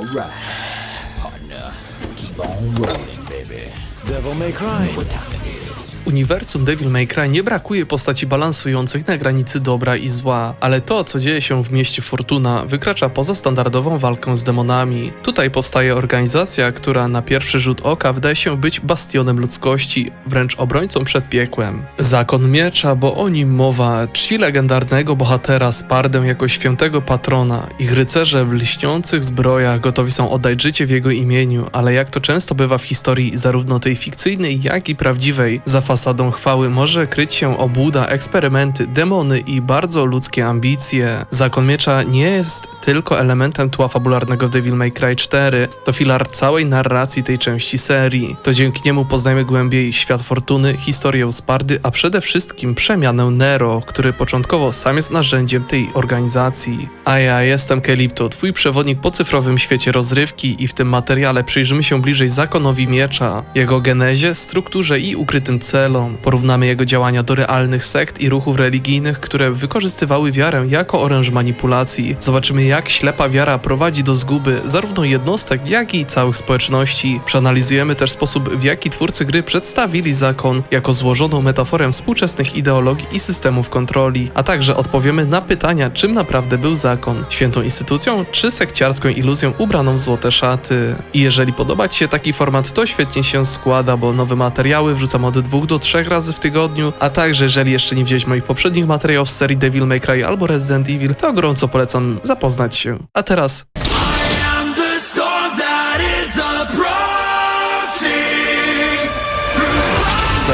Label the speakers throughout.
Speaker 1: Alright, partner. Keep on rolling,
Speaker 2: Uniwersum Devil May Cry nie brakuje postaci balansujących na granicy dobra i zła, ale to, co dzieje się w mieście Fortuna, wykracza poza standardową walkę z demonami. Tutaj powstaje organizacja, która na pierwszy rzut oka wydaje się być bastionem ludzkości, wręcz obrońcą przed piekłem. Zakon Miecza, bo o nim mowa, czci legendarnego bohatera Spardę jako świętego patrona. Ich rycerze w lśniących zbrojach gotowi są oddać życie w jego imieniu, ale jak to często bywa w historii zarówno tej fikcyjnej, jak i prawdziwej, za fasadą chwały może kryć się obłuda, eksperymenty, demony i bardzo ludzkie ambicje. Zakon Miecza nie jest tylko elementem tła fabularnego Devil May Cry 4, to filar całej narracji tej części serii. To dzięki niemu poznajemy głębiej świat fortuny, historię Spardy, a przede wszystkim przemianę Nero, który początkowo sam jest narzędziem tej organizacji. A ja jestem Kelipto, twój przewodnik po cyfrowym świecie rozrywki i w tym materiale przyjrzymy się bliżej zakonowi miecza, jego genezie, strukturze i ukrytym celom. Porównamy jego działania do realnych sekt i ruchów religijnych, które wykorzystywały wiarę jako oręż manipulacji. Zobaczymy jak ślepa wiara prowadzi do zguby zarówno jednostek, jak i całych społeczności. Przeanalizujemy też sposób, w jaki twórcy gry przedstawili zakon jako złożoną metaforę współczesnych ideologii i systemów kontroli, a także odpowiemy na pytania, czym naprawdę był zakon, świętą instytucją czy sekciarską iluzją ubraną w złote szaty. I jeżeli podoba Ci się taki format, to świetnie się składa, bo nowe materiały wrzucam od dwóch do trzech razy w tygodniu, a także jeżeli jeszcze nie widziałeś moich poprzednich materiałów z serii Devil May Cry albo Resident Evil, to gorąco polecam zapoznać się. A teraz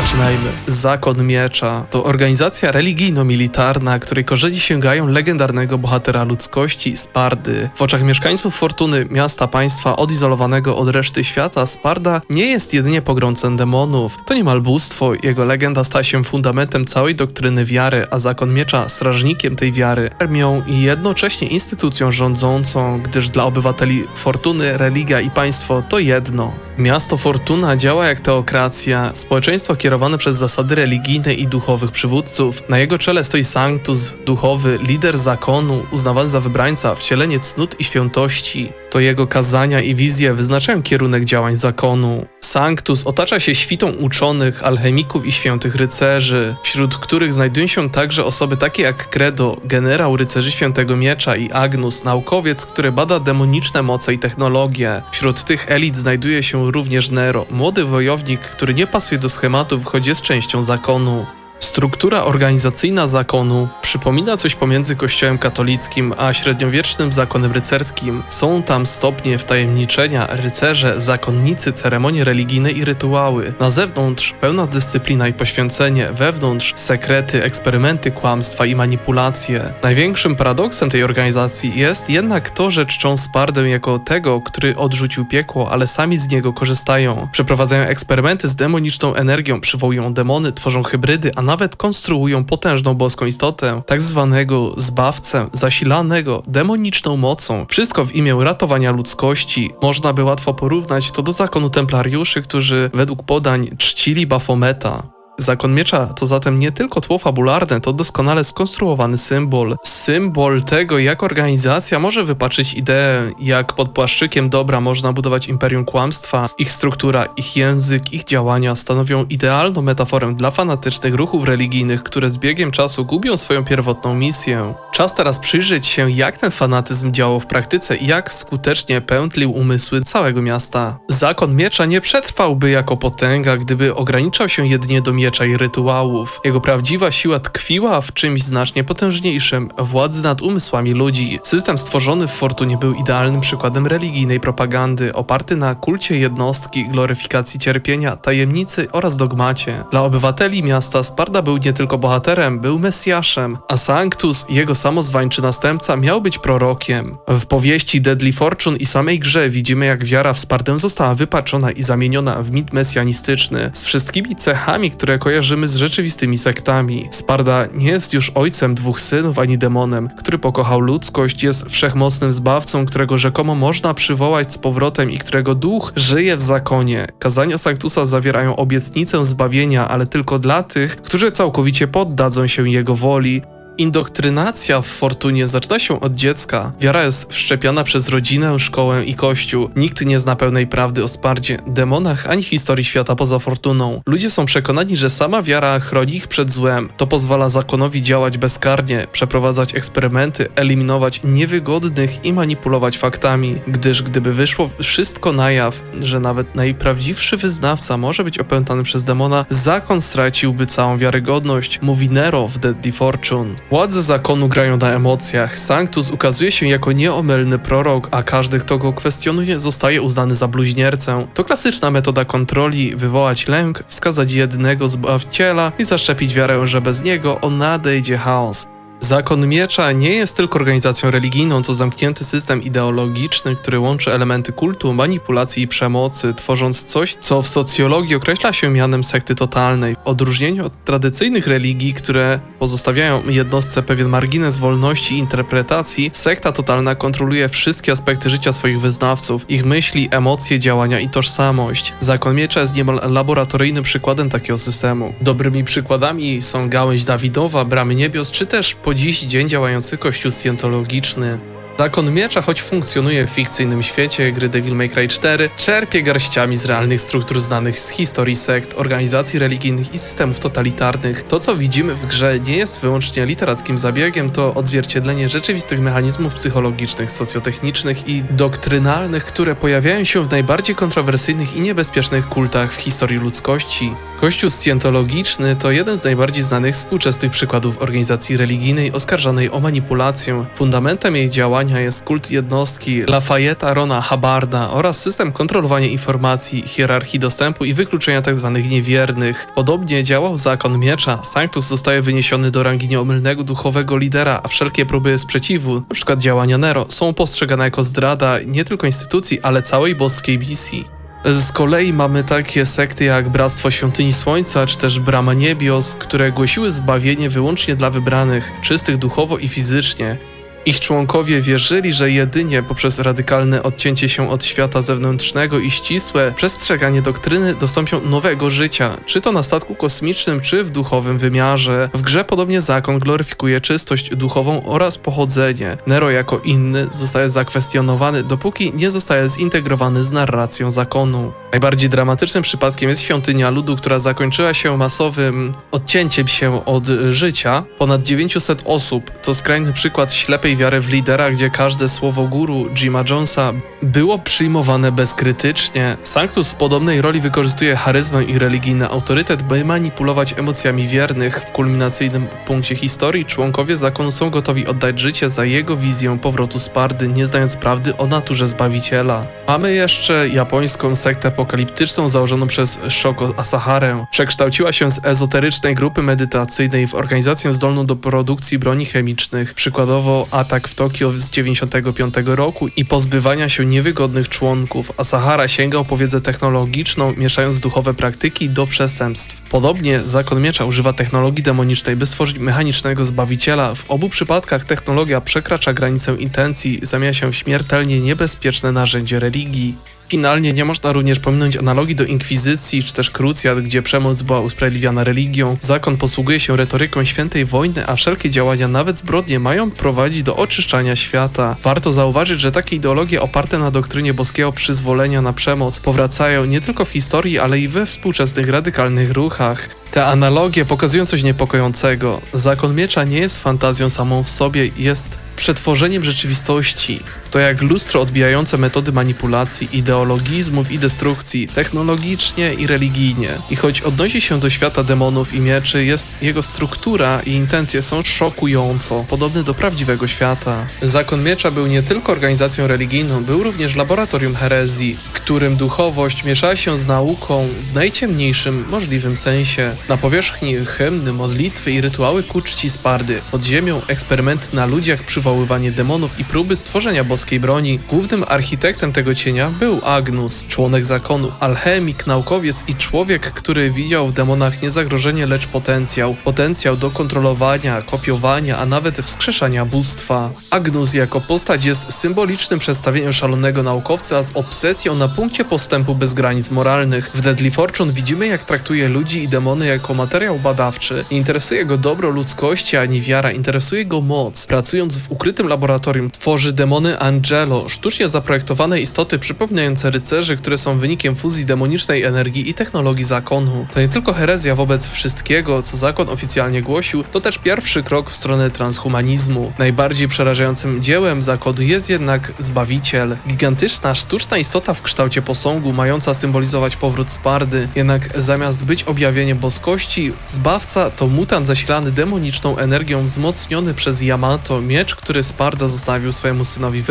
Speaker 2: Zaczynajmy. Zakon Miecza to organizacja religijno-militarna, której korzeni sięgają legendarnego bohatera ludzkości Spardy. W oczach mieszkańców Fortuny, miasta państwa odizolowanego od reszty świata, Sparda nie jest jedynie pogromcem demonów. To niemal bóstwo, jego legenda stała się fundamentem całej doktryny wiary, a Zakon Miecza strażnikiem tej wiary, armią i jednocześnie instytucją rządzącą, gdyż dla obywateli Fortuny religia i państwo to jedno. Miasto Fortuna działa jak teokracja, społeczeństwo kierowane przez zasady religijne i duchowych przywódców. Na jego czele stoi Sanctus, duchowy, lider zakonu, uznawany za wybrańca, wcielenie cnót i świętości. To jego kazania i wizje wyznaczają kierunek działań zakonu. Sanctus otacza się świtą uczonych, alchemików i świętych rycerzy, wśród których znajdują się także osoby takie jak Credo, generał rycerzy świętego miecza i Agnus, naukowiec, który bada demoniczne moce i technologie. Wśród tych elit znajduje się również Nero, młody wojownik, który nie pasuje do schematów, choć jest częścią zakonu. Struktura organizacyjna zakonu przypomina coś pomiędzy kościołem katolickim a średniowiecznym zakonem rycerskim. Są tam stopnie wtajemniczenia, rycerze, zakonnicy, ceremonie religijne i rytuały. Na zewnątrz pełna dyscyplina i poświęcenie, wewnątrz sekrety, eksperymenty, kłamstwa i manipulacje. Największym paradoksem tej organizacji jest jednak to, że czczą Spardę jako tego, który odrzucił piekło, ale sami z niego korzystają. Przeprowadzają eksperymenty z demoniczną energią, przywołują demony, tworzą hybrydy, a nawet konstruują potężną boską istotę, tak zwanego zbawcę, zasilanego demoniczną mocą. Wszystko w imię ratowania ludzkości. Można by łatwo porównać to do zakonu templariuszy, którzy według podań czcili Bafometa. Zakon Miecza to zatem nie tylko tło fabularne, to doskonale skonstruowany symbol. Symbol tego, jak organizacja może wypaczyć ideę, jak pod płaszczykiem dobra można budować imperium kłamstwa. Ich struktura, ich język, ich działania stanowią idealną metaforę dla fanatycznych ruchów religijnych, które z biegiem czasu gubią swoją pierwotną misję. Czas teraz przyjrzeć się, jak ten fanatyzm działał w praktyce i jak skutecznie pętlił umysły całego miasta. Zakon Miecza nie przetrwałby jako potęga, gdyby ograniczał się jedynie do miecza i rytuałów. Jego prawdziwa siła tkwiła w czymś znacznie potężniejszym władzy nad umysłami ludzi. System stworzony w Fortunie był idealnym przykładem religijnej propagandy, oparty na kulcie jednostki, gloryfikacji cierpienia, tajemnicy oraz dogmacie. Dla obywateli miasta Sparda był nie tylko bohaterem, był mesjaszem, a Sanctus, jego samozwańczy następca, miał być prorokiem. W powieści Deadly Fortune i samej grze widzimy, jak wiara w Spardę została wypaczona i zamieniona w mit mesjanistyczny, z wszystkimi cechami, które kojarzymy z rzeczywistymi sektami. Sparda nie jest już ojcem dwóch synów ani demonem, który pokochał ludzkość, jest wszechmocnym zbawcą, którego rzekomo można przywołać z powrotem i którego duch żyje w zakonie. Kazania Sanctusa zawierają obietnicę zbawienia, ale tylko dla tych, którzy całkowicie poddadzą się jego woli. Indoktrynacja w Fortunie zaczyna się od dziecka. Wiara jest wszczepiana przez rodzinę, szkołę i kościół. Nikt nie zna pełnej prawdy o Spardzie, demonach ani historii świata poza Fortuną. Ludzie są przekonani, że sama wiara chroni ich przed złem. To pozwala zakonowi działać bezkarnie, przeprowadzać eksperymenty, eliminować niewygodnych i manipulować faktami. Gdyż gdyby wyszło wszystko na jaw, że nawet najprawdziwszy wyznawca może być opętany przez demona, zakon straciłby całą wiarygodność, mówi Nero w Deadly Fortune. Władze zakonu grają na emocjach. Sanctus ukazuje się jako nieomylny prorok, a każdy, kto go kwestionuje, zostaje uznany za bluźniercę. To klasyczna metoda kontroli, wywołać lęk, wskazać jednego zbawiciela i zaszczepić wiarę, że bez niego on nadejdzie chaos. Zakon Miecza nie jest tylko organizacją religijną, to zamknięty system ideologiczny, który łączy elementy kultu, manipulacji i przemocy, tworząc coś, co w socjologii określa się mianem sekty totalnej. W odróżnieniu od tradycyjnych religii, które pozostawiają jednostce pewien margines wolności i interpretacji, sekta totalna kontroluje wszystkie aspekty życia swoich wyznawców, ich myśli, emocje, działania i tożsamość. Zakon Miecza jest niemal laboratoryjnym przykładem takiego systemu. Dobrymi przykładami są gałęź Dawidowa, Bramy Niebios, czy też po dziś dzień działający kościół scjentologiczny. Zakon Miecza, choć funkcjonuje w fikcyjnym świecie gry Devil May Cry 4, czerpie garściami z realnych struktur znanych z historii sekt, organizacji religijnych i systemów totalitarnych. To, co widzimy w grze, nie jest wyłącznie literackim zabiegiem, to odzwierciedlenie rzeczywistych mechanizmów psychologicznych, socjotechnicznych i doktrynalnych, które pojawiają się w najbardziej kontrowersyjnych i niebezpiecznych kultach w historii ludzkości. Kościół scjentologiczny to jeden z najbardziej znanych współczesnych przykładów organizacji religijnej oskarżanej o manipulację. Fundamentem jej jest kult jednostki Lafayette'a Rona Hubbarda oraz system kontrolowania informacji, hierarchii dostępu i wykluczenia tzw. niewiernych. Podobnie działał zakon miecza. Sanctus zostaje wyniesiony do rangi nieomylnego duchowego lidera, a wszelkie próby sprzeciwu, np. działania Nero, są postrzegane jako zdrada nie tylko instytucji, ale całej boskiej misji. Z kolei mamy takie sekty jak Bractwo Świątyni Słońca czy też Brama Niebios, które głosiły zbawienie wyłącznie dla wybranych, czystych duchowo i fizycznie. Ich członkowie wierzyli, że jedynie poprzez radykalne odcięcie się od świata zewnętrznego i ścisłe przestrzeganie doktryny dostąpią nowego życia, czy to na statku kosmicznym, czy w duchowym wymiarze. W grze podobnie zakon gloryfikuje czystość duchową oraz pochodzenie. Nero jako inny zostaje zakwestionowany, dopóki nie zostaje zintegrowany z narracją zakonu. Najbardziej dramatycznym przypadkiem jest świątynia ludu, która zakończyła się masowym odcięciem się od życia. Ponad 900 osób to skrajny przykład ślepej wiary w lidera, gdzie każde słowo guru Jima Jonesa było przyjmowane bezkrytycznie. Sanctus w podobnej roli wykorzystuje charyzmę i religijny autorytet, by manipulować emocjami wiernych. W kulminacyjnym punkcie historii członkowie zakonu są gotowi oddać życie za jego wizję powrotu Spardy, nie znając prawdy o naturze Zbawiciela. Mamy jeszcze japońską sektę apokaliptyczną założoną przez Shoko Asaharę. Przekształciła się z ezoterycznej grupy medytacyjnej w organizację zdolną do produkcji broni chemicznych, przykładowo atak w Tokio z 95 roku i pozbywania się niewygodnych członków. Asahara sięgał po wiedzę technologiczną, mieszając duchowe praktyki do przestępstw. Podobnie Zakon Miecza używa technologii demonicznej, by stworzyć mechanicznego zbawiciela. W obu przypadkach technologia przekracza granicę intencji, zamienia się w śmiertelnie niebezpieczne narzędzie religii. Finalnie nie można również pominąć analogii do inkwizycji czy też krucjat, gdzie przemoc była usprawiedliwiana religią. Zakon posługuje się retoryką świętej wojny, a wszelkie działania, nawet zbrodnie, mają prowadzić do oczyszczania świata. Warto zauważyć, że takie ideologie oparte na doktrynie boskiego przyzwolenia na przemoc powracają nie tylko w historii, ale i we współczesnych radykalnych ruchach. Te analogie pokazują coś niepokojącego. Zakon miecza nie jest fantazją samą w sobie, jest przetworzeniem rzeczywistości. To jak lustro odbijające metody manipulacji, ideologizmów i destrukcji, technologicznie i religijnie. I choć odnosi się do świata demonów i mieczy, jest jego struktura i intencje są szokująco podobne do prawdziwego świata. Zakon Miecza był nie tylko organizacją religijną, był również laboratorium herezji, w którym duchowość mieszała się z nauką w najciemniejszym możliwym sensie. Na powierzchni hymny, modlitwy i rytuały ku czci Spardy. Pod ziemią eksperymenty na ludziach, przywoływanie demonów i próby stworzenia boskiej broni. Głównym architektem tego cienia był Agnus, członek zakonu, alchemik, naukowiec i człowiek, który widział w demonach nie zagrożenie, lecz potencjał. Potencjał do kontrolowania, kopiowania, a nawet wskrzeszania bóstwa. Agnus jako postać jest symbolicznym przedstawieniem szalonego naukowca z obsesją na punkcie postępu bez granic moralnych. W Deadly Fortune widzimy jak traktuje ludzi i demony jako materiał badawczy. Nie interesuje go dobro ludzkości ani wiara, interesuje go moc. Pracując w ukrytym laboratorium tworzy demony Angelo, sztucznie zaprojektowane istoty przypominające rycerzy, które są wynikiem fuzji demonicznej energii i technologii zakonu. To nie tylko herezja wobec wszystkiego, co zakon oficjalnie głosił, to też pierwszy krok w stronę transhumanizmu. Najbardziej przerażającym dziełem zakonu jest jednak Zbawiciel. Gigantyczna, sztuczna istota w kształcie posągu, mająca symbolizować powrót Spardy. Jednak zamiast być objawieniem boskości, Zbawca to mutant zasilany demoniczną energią wzmocniony przez Yamato, miecz, który Sparda zostawił swojemu synowi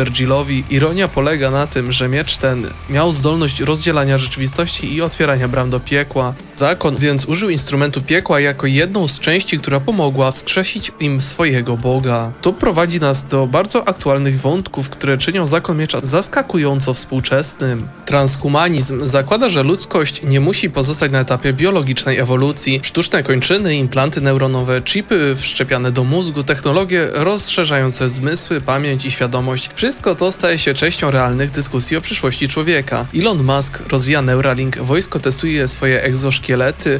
Speaker 2: Ironia polega na tym, że miecz ten miał zdolność rozdzielania rzeczywistości i otwierania bram do piekła. Zakon więc użył instrumentu piekła jako jedną z części, która pomogła wskrzesić im swojego boga. To prowadzi nas do bardzo aktualnych wątków, które czynią zakon miecza zaskakująco współczesnym. Transhumanizm zakłada, że ludzkość nie musi pozostać na etapie biologicznej ewolucji. Sztuczne kończyny, implanty neuronowe, chipy wszczepiane do mózgu, technologie rozszerzające zmysły, pamięć i świadomość. Wszystko to staje się częścią realnych dyskusji o przyszłości człowieka. Elon Musk rozwija Neuralink, wojsko testuje swoje egzoszkielety.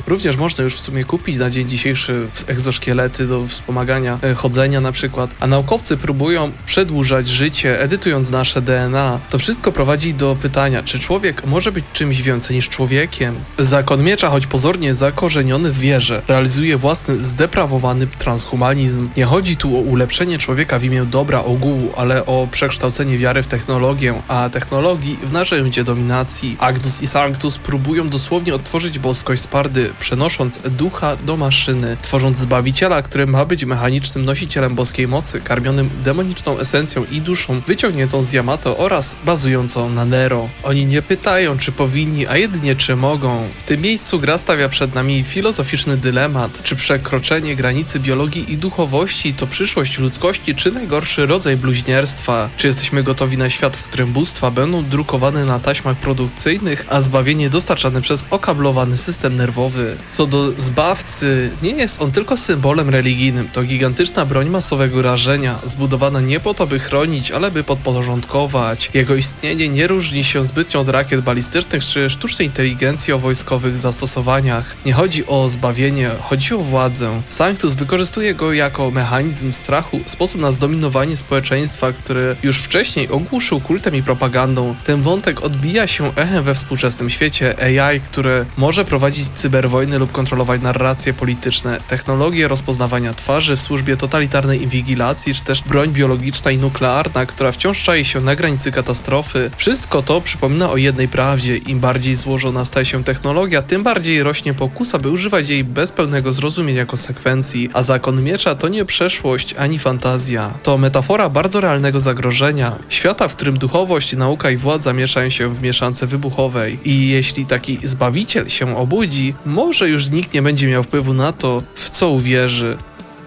Speaker 2: Również można już w sumie kupić na dzień dzisiejszy egzoszkielety do wspomagania e, chodzenia na przykład. A naukowcy próbują przedłużać życie, edytując nasze DNA. To wszystko prowadzi do pytania, czy człowiek może być czymś więcej niż człowiekiem? Zakon miecza, choć pozornie zakorzeniony w wierze, realizuje własny zdeprawowany transhumanizm. Nie chodzi tu o ulepszenie człowieka w imię dobra ogółu, ale o przekształcenie wiary w technologię, a technologii w narzędzie dominacji. Agnus i Sanctus próbują dosłownie odtworzyć boskość Spardy, przenosząc ducha do maszyny, tworząc Zbawiciela, który ma być mechanicznym nosicielem boskiej mocy, karmionym demoniczną esencją i duszą wyciągniętą z Yamato oraz bazującą na Nero. Oni nie pytają, czy powinni, a jedynie czy mogą. W tym miejscu gra stawia przed nami filozoficzny dylemat, czy przekroczenie granicy biologii i duchowości to przyszłość ludzkości, czy najgorszy rodzaj bluźnierstwa? Czy jesteśmy gotowi na świat, w którym bóstwa będą drukowane na taśmach produkcyjnych, a zbawienie dostarczane przez okablowany system nerwowy? Co do zbawcy, nie jest on tylko symbolem religijnym, to gigantyczna broń masowego rażenia, zbudowana nie po to, by chronić, ale by podporządkować. Jego istnienie nie różni się zbytnio od rakiet balistycznych czy sztucznej inteligencji o wojskowych zastosowaniach. Nie chodzi o zbawienie, chodzi o władzę. Sanctus wykorzystuje go jako mechanizm strachu, sposób na zdominowanie społeczeństwa, które już wcześniej ogłuszył kultem i propagandą. Ten wątek odbija się echem we współczesnym świecie AI, które może prowadzić cyberwojny lub kontrolować narracje polityczne, technologie rozpoznawania twarzy w służbie totalitarnej inwigilacji, czy też broń biologiczna i nuklearna, która wciąż czai się na granicy katastrofy. Wszystko to przypomina o jednej prawdzie. Im bardziej złożona staje się technologia, tym bardziej rośnie pokusa, by używać jej bez pełnego zrozumienia konsekwencji. A zakon miecza to nie przeszłość ani fantazja. To metafora bardzo realnego zagrożenia. Świata, w którym duchowość, nauka i władza mieszają się w mieszance wybuchowej. I jeśli taki zbawiciel się obudzi, może już nikt nie będzie miał wpływu na to, w co uwierzy.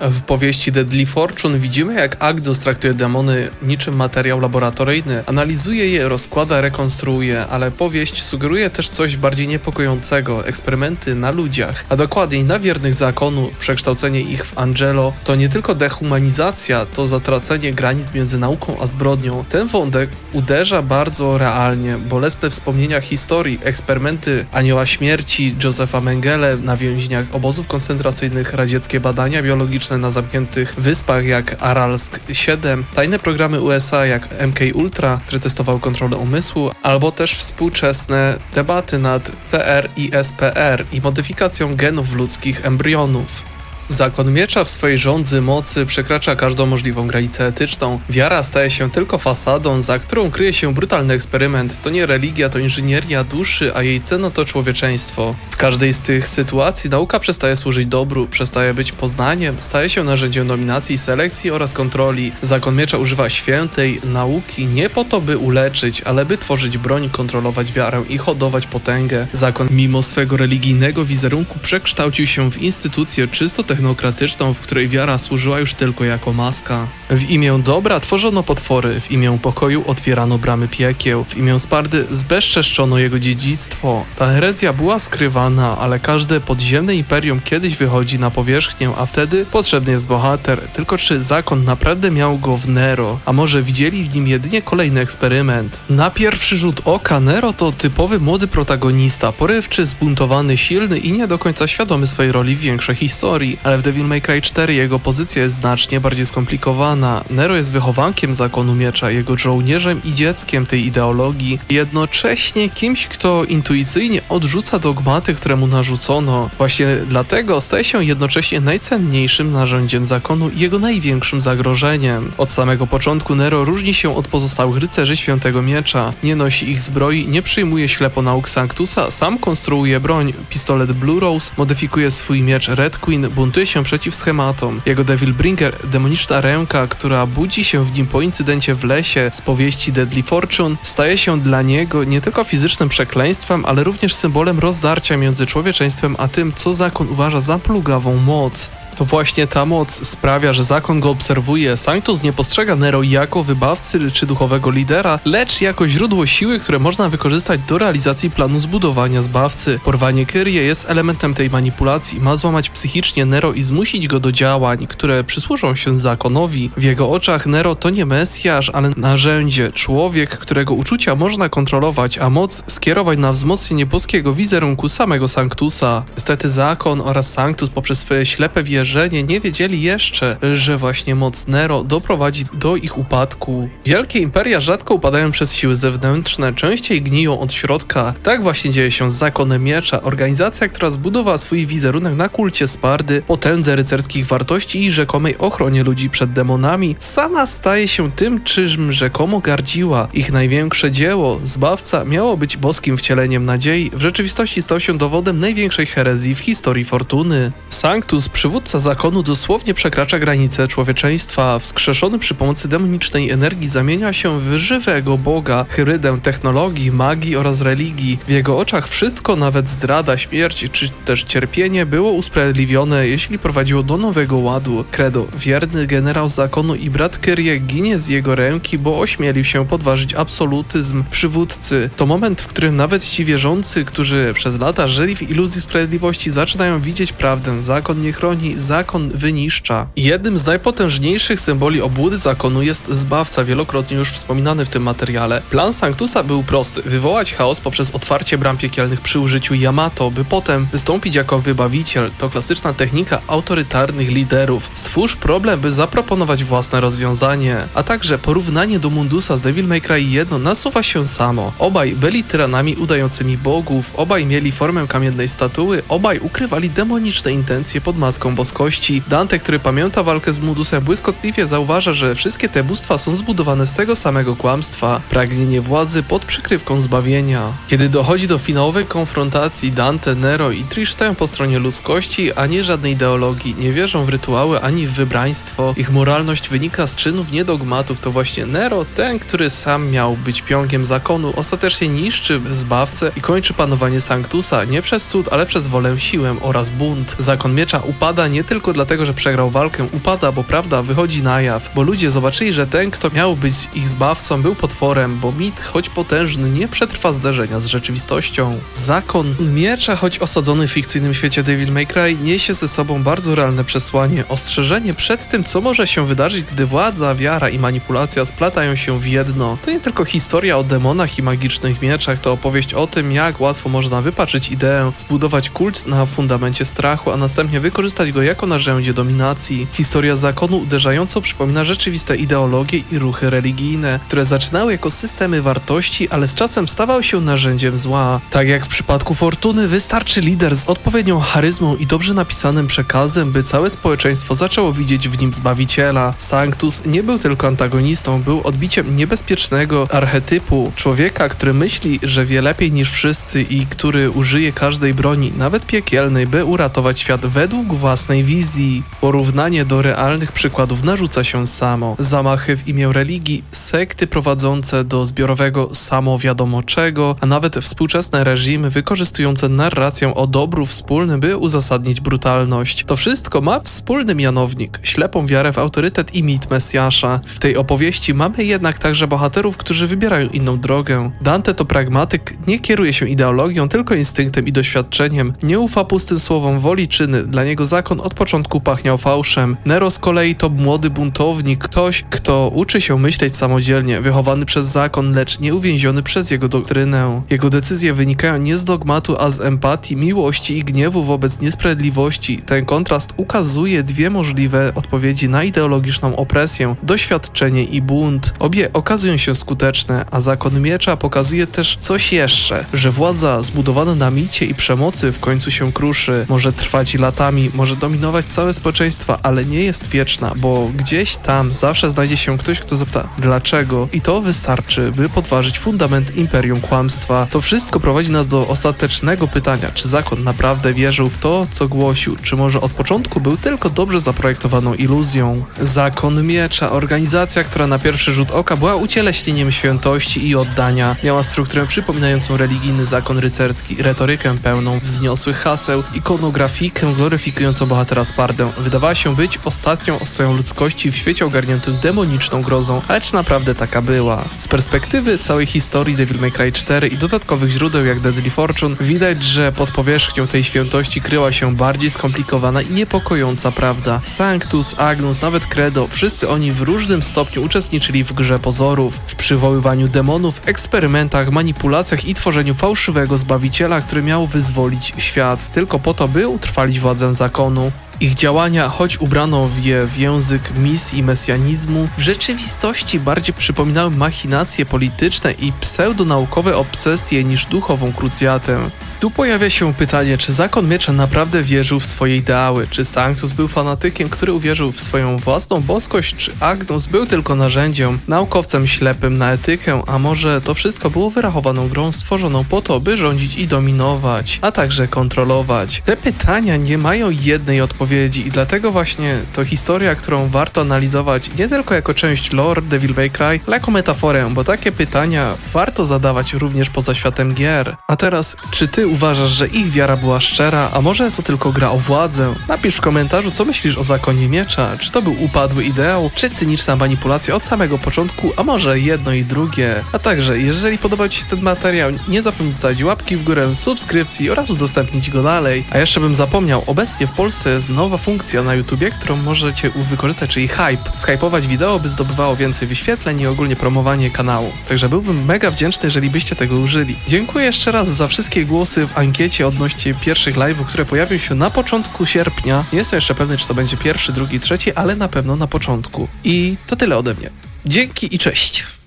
Speaker 2: W powieści Deadly Fortune widzimy, jak Agdus traktuje demony niczym materiał laboratoryjny, analizuje je, rozkłada, rekonstruuje, ale powieść sugeruje też coś bardziej niepokojącego eksperymenty na ludziach, a dokładniej na wiernych zakonu, przekształcenie ich w Angelo. To nie tylko dehumanizacja, to zatracenie granic między nauką a zbrodnią. Ten wątek uderza bardzo realnie, bolesne wspomnienia historii, eksperymenty Anioła Śmierci, Josefa Mengele na więźniach obozów koncentracyjnych, radzieckie badania biologiczne na zamkniętych wyspach jak Aralsk 7, tajne programy USA jak MK Ultra, który testował kontrolę umysłu, albo też współczesne debaty nad CR i SPR i modyfikacją genów ludzkich embrionów. Zakon miecza w swojej rządzy mocy przekracza każdą możliwą granicę etyczną. Wiara staje się tylko fasadą, za którą kryje się brutalny eksperyment. To nie religia, to inżynieria duszy, a jej cena to człowieczeństwo. W każdej z tych sytuacji nauka przestaje służyć dobru, przestaje być poznaniem, staje się narzędziem dominacji, selekcji oraz kontroli. Zakon miecza używa świętej nauki nie po to, by uleczyć, ale by tworzyć broń, kontrolować wiarę i hodować potęgę. Zakon, mimo swego religijnego wizerunku, przekształcił się w instytucję czysto technologiczną technokratyczną, w której wiara służyła już tylko jako maska. W imię dobra tworzono potwory, w imię pokoju otwierano bramy piekieł, w imię Spardy zbezczeszczono jego dziedzictwo. Ta herezja była skrywana, ale każde podziemne imperium kiedyś wychodzi na powierzchnię, a wtedy potrzebny jest bohater. Tylko czy zakon naprawdę miał go w Nero, a może widzieli w nim jedynie kolejny eksperyment? Na pierwszy rzut oka Nero to typowy młody protagonista, porywczy, zbuntowany, silny i nie do końca świadomy swojej roli w większej historii, ale w Devil May Cry 4 jego pozycja jest znacznie bardziej skomplikowana. Nero jest wychowankiem zakonu miecza, jego żołnierzem i dzieckiem tej ideologii, jednocześnie kimś, kto intuicyjnie odrzuca dogmaty, które mu narzucono. Właśnie dlatego staje się jednocześnie najcenniejszym narzędziem zakonu i jego największym zagrożeniem. Od samego początku Nero różni się od pozostałych rycerzy Świętego Miecza. Nie nosi ich zbroi, nie przyjmuje ślepo nauk Sanctusa, sam konstruuje broń. Pistolet Blue Rose modyfikuje swój miecz Red Queen, buntuje się przeciw schematom. Jego Devil Bringer, demoniczna ręka, która budzi się w nim po incydencie w lesie z powieści Deadly Fortune, staje się dla niego nie tylko fizycznym przekleństwem, ale również symbolem rozdarcia między człowieczeństwem a tym, co zakon uważa za plugawą moc. To właśnie ta moc sprawia, że zakon go obserwuje. Sanctus nie postrzega Nero jako wybawcy czy duchowego lidera, lecz jako źródło siły, które można wykorzystać do realizacji planu zbudowania zbawcy. Porwanie Kyrie jest elementem tej manipulacji. Ma złamać psychicznie Nero i zmusić go do działań, które przysłużą się zakonowi. W jego oczach Nero to nie Mesjasz, ale narzędzie, człowiek, którego uczucia można kontrolować, a moc skierować na wzmocnienie boskiego wizerunku samego Sanctusa. Niestety zakon oraz Sanctus poprzez swoje ślepe wierzenie nie wiedzieli jeszcze, że właśnie moc Nero doprowadzi do ich upadku. Wielkie imperia rzadko upadają przez siły zewnętrzne, częściej gniją od środka. Tak właśnie dzieje się z Zakonem Miecza, organizacja, która zbudowała swój wizerunek na kulcie Spardy, potędze rycerskich wartości i rzekomej ochronie ludzi przed demonami, sama staje się tym, czym rzekomo gardziła. Ich największe dzieło, Zbawca, miało być boskim wcieleniem nadziei, w rzeczywistości stał się dowodem największej herezji w historii Fortuny. Sanctus, przywódca zakonu, dosłownie przekracza granice człowieczeństwa, wskrzeszony przy pomocy demonicznej energii zamienia się w żywego boga, hybrydę technologii, magii oraz religii. W jego oczach wszystko, nawet zdrada, śmierć czy też cierpienie było usprawiedliwione, jeśli prowadziło do nowego ładu. Credo, wierny generał zakonu i brat Kyrie ginie z jego ręki, bo ośmielił się podważyć absolutyzm przywódcy. To moment, w którym nawet ci wierzący, którzy przez lata żyli w iluzji sprawiedliwości, zaczynają widzieć prawdę. Zakon nie chroni, zakon wyniszcza. Jednym z najpotężniejszych symboli obłudy zakonu jest zbawca, wielokrotnie już wspominany w tym materiale. Plan Sanctusa był prosty: wywołać chaos poprzez otwarcie bram piekielnych przy użyciu Yamato, by potem wystąpić jako wybawiciel. To klasyczna technika autorytarnych liderów. Stwórz problem, by zaproponować własne rozwiązanie. A także porównanie do Mundusa z Devil May Cry 1 nasuwa się samo. Obaj byli tyranami udającymi bogów, obaj mieli formę kamiennej statuły, obaj ukrywali demoniczne intencje pod maską boskości. Dante, który pamięta walkę z Mundusem, błyskotliwie zauważa, że wszystkie te bóstwa są zbudowane z tego samego kłamstwa. Pragnienie władzy pod przykrywką zbawienia. Kiedy dochodzi do finałowej konfrontacji, Dante, Nero i Trish stają po stronie ludzkości, a nie żadnej ideologii. Nie wierzą w rytuały ani w wybraństwo. Ich moralność wynika z czynów, nie dogmatów. To właśnie Nero, ten, który sam miał być pionkiem zakonu, ostatecznie niszczy zbawcę i kończy panowanie Sanctusa nie przez cud, ale przez wolę, siłę oraz bunt. Zakon miecza upada nie tylko dlatego, że przegrał walkę, upada, bo prawda wychodzi na jaw, bo ludzie zobaczyli, że ten, kto miał być ich zbawcą, był potworem, bo mit, choć potężny, nie przetrwa zderzenia z rzeczywistością. Zakon miecza, choć osadzony w fikcyjnym świecie Devil May Cry, niesie ze sobą bardzo realne przesłanie, ostrzeżenie przed tym, co może się wydarzyć, gdy władza, wiara i manipulacja splatają się w jedno. To nie tylko historia o demonach i magicznych mieczach, to opowieść o tym, jak łatwo można wypaczyć ideę, zbudować kult na fundamencie strachu, a następnie wykorzystać go jako narzędzie dominacji. Historia zakonu uderzająco przypomina rzeczywiste ideologie i ruchy religijne, które zaczynały jako systemy wartości, ale z czasem stawały się narzędziem zła. Tak jak w przypadku Fortuny, wystarczy lider z odpowiednią charyzmą i dobrze napisanym przekazem, by całe społeczeństwo zaczęło widzieć w nim zbawiciela. Sanctus nie był tylko antagonistą, był odbiciem niebezpiecznego archetypu człowieka, który myśli, że wie lepiej niż wszyscy i który użyje każdej broni, nawet piekielnej, by uratować świat według własnej wizji. Porównanie do realnych przykładów narzuca się samo. Zamachy w imię religii, sekty prowadzące do zbiorowego samo wiadomo czego, a nawet współczesne reżimy wykorzystujące narrację o dobru wspólnym, by uzasadnić brutalność. Ludzkość. To wszystko ma wspólny mianownik ślepą wiarę w autorytet i mit Mesjasza. W tej opowieści mamy jednak także bohaterów, którzy wybierają inną drogę. Dante to pragmatyk, nie kieruje się ideologią, tylko instynktem i doświadczeniem. Nie ufa pustym słowom woli czyny, dla niego zakon od początku pachniał fałszem. Nero z kolei to młody buntownik, ktoś, kto uczy się myśleć samodzielnie, wychowany przez zakon, lecz nie uwięziony przez jego doktrynę. Jego decyzje wynikają nie z dogmatu, a z empatii, miłości i gniewu wobec niesprawiedliwości. Ten kontrast ukazuje dwie możliwe odpowiedzi na ideologiczną opresję, doświadczenie i bunt. Obie okazują się skuteczne, a zakon miecza pokazuje też coś jeszcze, że władza zbudowana na micie i przemocy w końcu się kruszy, może trwać latami, może dominować całe społeczeństwa, ale nie jest wieczna, bo gdzieś tam zawsze znajdzie się ktoś, kto zapyta dlaczego i to wystarczy, by podważyć fundament imperium kłamstwa. To wszystko prowadzi nas do ostatecznego pytania, czy zakon naprawdę wierzył w to, co głosił, czy może od początku był tylko dobrze zaprojektowaną iluzją. Zakon Miecza, organizacja, która na pierwszy rzut oka była ucieleśnieniem świętości i oddania, miała strukturę przypominającą religijny zakon rycerski, retorykę pełną wzniosłych haseł, ikonografikę gloryfikującą bohatera Spardę. Wydawała się być ostatnią ostoją ludzkości w świecie ogarniętym demoniczną grozą, ale naprawdę taka była? Z perspektywy całej historii Devil May Cry 4 i dodatkowych źródeł jak Deadly Fortune, widać, że pod powierzchnią tej świętości kryła się bardziej skomplikowana i niepokojąca prawda. Sanctus, Agnus, nawet Credo, wszyscy oni w różnym stopniu uczestniczyli w grze pozorów, w przywoływaniu demonów, eksperymentach, manipulacjach i tworzeniu fałszywego zbawiciela, który miał wyzwolić świat, tylko po to, by utrwalić władzę zakonu. Ich działania, choć ubrano w je w język misji i mesjanizmu, w rzeczywistości bardziej przypominały machinacje polityczne i pseudonaukowe obsesje niż duchową krucjatę. Tu pojawia się pytanie, czy zakon miecza naprawdę wierzył w swoje ideały, czy Sanctus był fanatykiem, który uwierzył w swoją własną boskość, czy Agnus był tylko narzędziem, naukowcem ślepym na etykę, a może to wszystko było wyrachowaną grą stworzoną po to, by rządzić i dominować, a także kontrolować. Te pytania nie mają jednej odpowiedzi i dlatego właśnie to historia, którą warto analizować nie tylko jako część lore Devil May Cry, ale jako metaforę, bo takie pytania warto zadawać również poza światem gier. A teraz, czy ty uważasz, że ich wiara była szczera, a może to tylko gra o władzę? Napisz w komentarzu, co myślisz o zakonie miecza. Czy to był upadły ideał, czy cyniczna manipulacja od samego początku, a może jedno i drugie? A także, jeżeli podobał Ci się ten materiał, nie zapomnij zostawić łapki w górę, subskrypcji oraz udostępnić go dalej. A jeszcze bym zapomniał, obecnie w Polsce jest nowa funkcja na YouTubie, którą możecie wykorzystać, czyli hype. Shypować wideo, by zdobywało więcej wyświetleń i ogólnie promowanie kanału. Także byłbym mega wdzięczny, jeżeli byście tego użyli. Dziękuję jeszcze raz za wszystkie głosy w ankiecie odnośnie pierwszych live'ów, które pojawią się na początku sierpnia. Nie jestem jeszcze pewny, czy to będzie pierwszy, drugi, trzeci, ale na pewno na początku. I to tyle ode mnie. Dzięki i cześć!